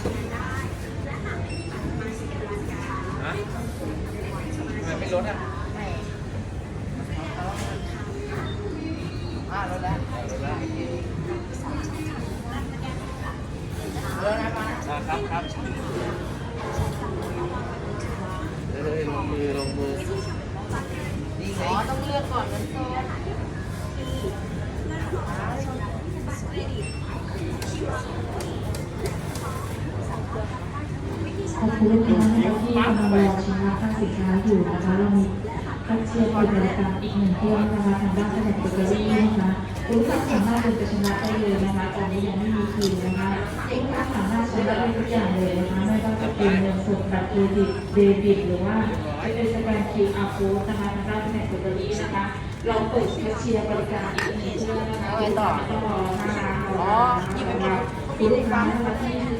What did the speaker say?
ฮะทำไมไม่ลดอะอ่าลดแล้วลดแล้วลดแล้วนะครับครับลงมือลงมือต้องเลือกก่อนมันโซ่ ขอบคุณลูกค้านะคะที่กำลังรอชำระค่าสินค้าอยู่นะคะเรามีแคชเชียร์บริการอีกหนึ่งเครื่องนะคะทางด้านแผนกเบเกอรี่นะคะคุณลูกสามารถเดินไปชำระได้เลยนะคะตอนนี้ยังไม่มีคิวนะคะลูกค้าสามารถชำระได้ทุกอย่างเลยนะคะไม่ว่าจะเป็นเงินสดบัตรเครดิตเดบิตหรือว่าจะเป็นสแกน QR code นะคะทางด้านแผนกเบเกอรี่นะคะเราเปิดแคชเชียร์บริการอีกหนึ่งเครื่องนะคะต้ออนะคะรอนะคะคุณลูกค้าที่